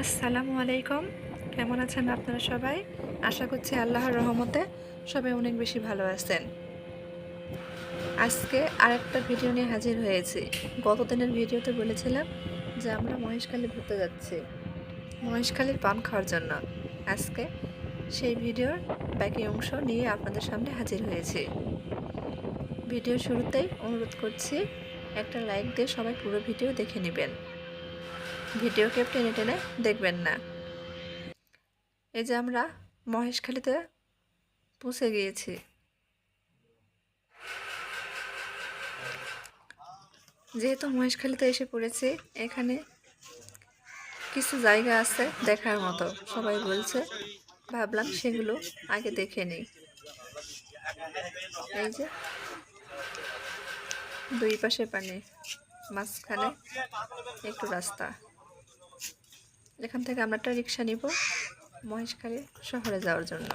আসসালামু আলাইকুম। কেমন আছেন আপনারা সবাই? আশা করছি আল্লাহর রহমতে সবাই অনেক বেশি ভালো আছেন। আজকে আরেকটা ভিডিও নিয়ে হাজির হয়েছি। গত দিনের ভিডিওতে বলেছিলাম যে আমরা মহেশখালী ঘুরতে যাচ্ছি। মহেশখালীর পান খাওয়ার জন্য। আজকে সেই ভিডিওর বাকি অংশ নিয়ে আপনাদের সামনে হাজির হয়েছি। ভিডিও শুরুতেই অনুরোধ করছি, একটা লাইক দিয়ে সবাই পুরো ভিডিও দেখে নেবেন। ভিডিও কেপ টেনে টেনে দেখবেন না। এই যে আমরা মহেশখালীতে পৌঁছে গিয়েছি। যেহেতু মহেশখালীতে এসে পড়েছি, এখানে কিছু জায়গা আছে দেখার মতো, সবাই বলছে। ভাবলাম সেগুলো আগে দেখে নিই। এই যে দুই পাশে পানি, মাঝখানে একটু রাস্তা। এখান থেকে আমরা একটা রিক্সা নিব মহেশখালী শহরে যাওয়ার জন্য।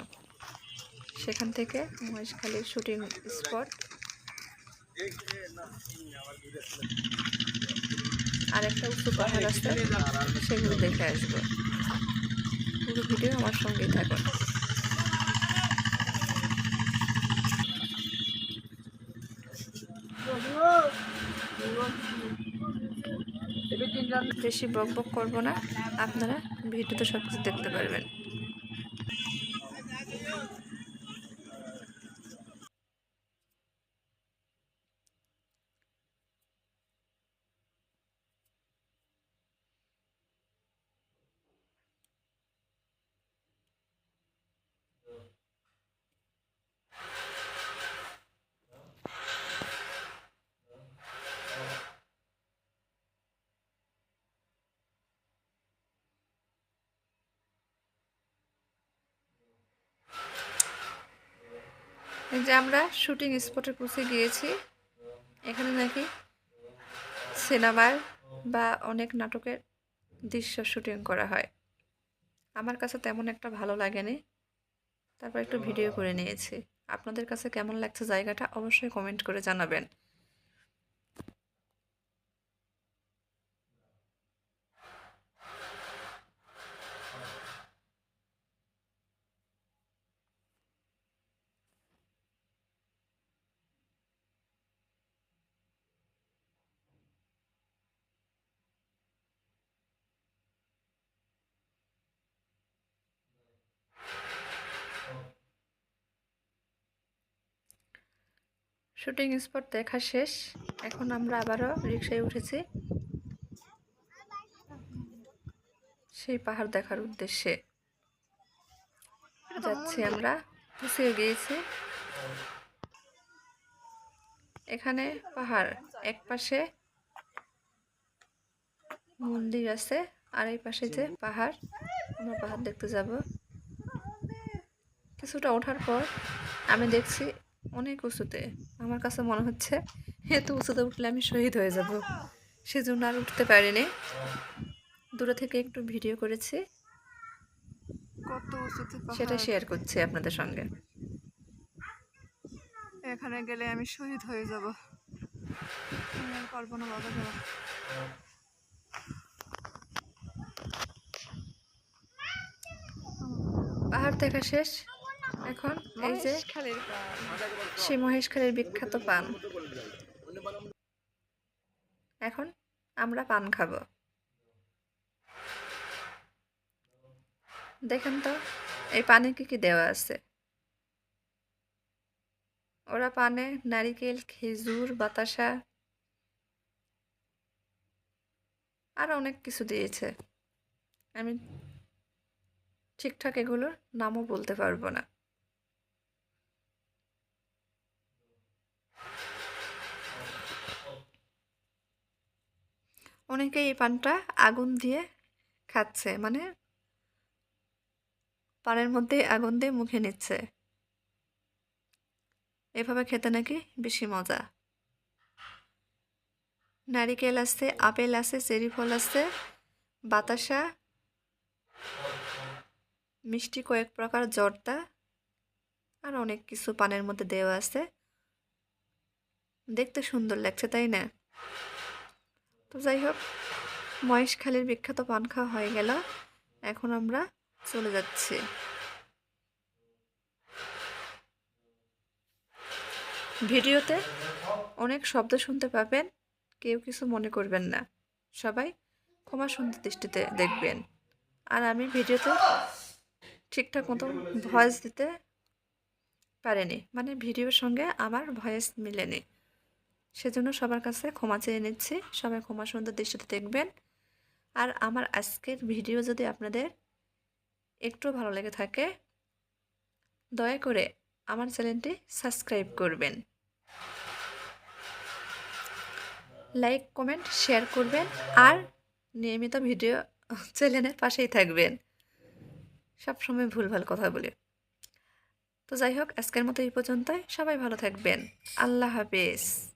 সেখান থেকে মহেশখালীর শুটিং স্পট। আর একটা উঁচু পাহাড় আছে, সেগুলো দেখে আসব। পুরো ভিডিও আমার সঙ্গেই থাকুন বেশি বক বক করব না। আপনারা ভিডিওতে সব কিছু দেখতে পারবেন। এই যে আমরা শুটিং স্পটে পৌঁছে গিয়েছি। এখানে নাকি সিনেমার বা অনেক নাটকের দৃশ্য শুটিং করা হয়। আমার কাছে তেমন একটা ভালো লাগেনি। তারপর একটু ভিডিও করে নিয়েছি। আপনাদের কাছে কেমন লাগছে জায়গাটা অবশ্যই কমেন্ট করে জানাবেন। শুটিং স্পট দেখা শেষ। এখন আমরা আবারও রিক্সায় উঠেছি। সেই পাহাড় দেখার উদ্দেশ্যে যাচ্ছি আমরা। পৌঁছে গিয়েছি। এখানে পাহাড় এক পাশে মন্দির আছে আর এই পাশে যে পাহাড় আমরা পাহাড় দেখতে যাব। কিছুটা ওঠার পর আমি দেখছি অনেক উঁচুতে। আমার কাছে মনে হচ্ছে এত উঁচুতে উঠলে আমি শহীদ হয়ে যাব। সেজন্য আর উঠতে পারিনি। দূরে থেকে একটু ভিডিও করেছি। কত উঁচুতে সেটা শেয়ার করছি আপনাদের সঙ্গে। এখানে গেলে আমি শহীদ হয়ে যাব। আমি আর পারব না বাবা যাওয়া পাহাড় দেখা শেষ? এখন এই যে সেই মহেশখালীর বিখ্যাত পান। এখন আমরা পান খাব। দেখেন তো এই পানে কি কি দেওয়া আছে? ওরা পানে নারিকেল খেজুর বাতাসা আর অনেক কিছু দিয়েছে। আমি ঠিকঠাক এগুলোর নামও বলতে পারব না। অনেকে এই পানটা আগুন দিয়ে খাচ্ছে মানে পানের মধ্যে আগুন দিয়ে মুখে নিচ্ছে। এভাবে খেতে নাকি বেশি মজা। নারিকেল আছে, আপেল আছে, চেরি ফল আছে, বাতাসা, মিষ্টি কয়েক প্রকার, জর্দা, আর অনেক কিছু পানের মধ্যে দেওয়া আছে। দেখতে সুন্দর লাগছে, তাই না? তো যাই হোক মহেশখালীর বিখ্যাত পান খাওয়া হয়ে গেল। এখন আমরা চলে যাচ্ছি। ভিডিওতে অনেক শব্দ শুনতে পাবেন, কেউ কিছু মনে করবেন না। সবাই ক্ষমা সুন্দর দৃষ্টিতে দেখবেন। আর আমি ভিডিওতে ঠিকঠাক মতো ভয়েস দিতে পারেনি মানে ভিডিওর সঙ্গে আমার ভয়েস মিলেনি। সেজন্য সবার কাছে ক্ষমা চেয়ে নিচ্ছি। সবাই ক্ষমা সুন্দর দৃষ্টিতে দেখবেন। আর আমার আজকের ভিডিও যদি আপনাদের একটু ভালো লেগে থাকে, দয়া করে আমার চ্যানেলটি সাবস্ক্রাইব করবেন। লাইক, কমেন্ট, শেয়ার করবেন আর নিয়মিত ভিডিও চ্যানেলের পাশেই থাকবেন। সবসময় ভুলভাল কথা বলে। তো যাই হোক, আজকের মতো এই পর্যন্তই। সবাই ভালো থাকবেন। আল্লাহ হাফেজ।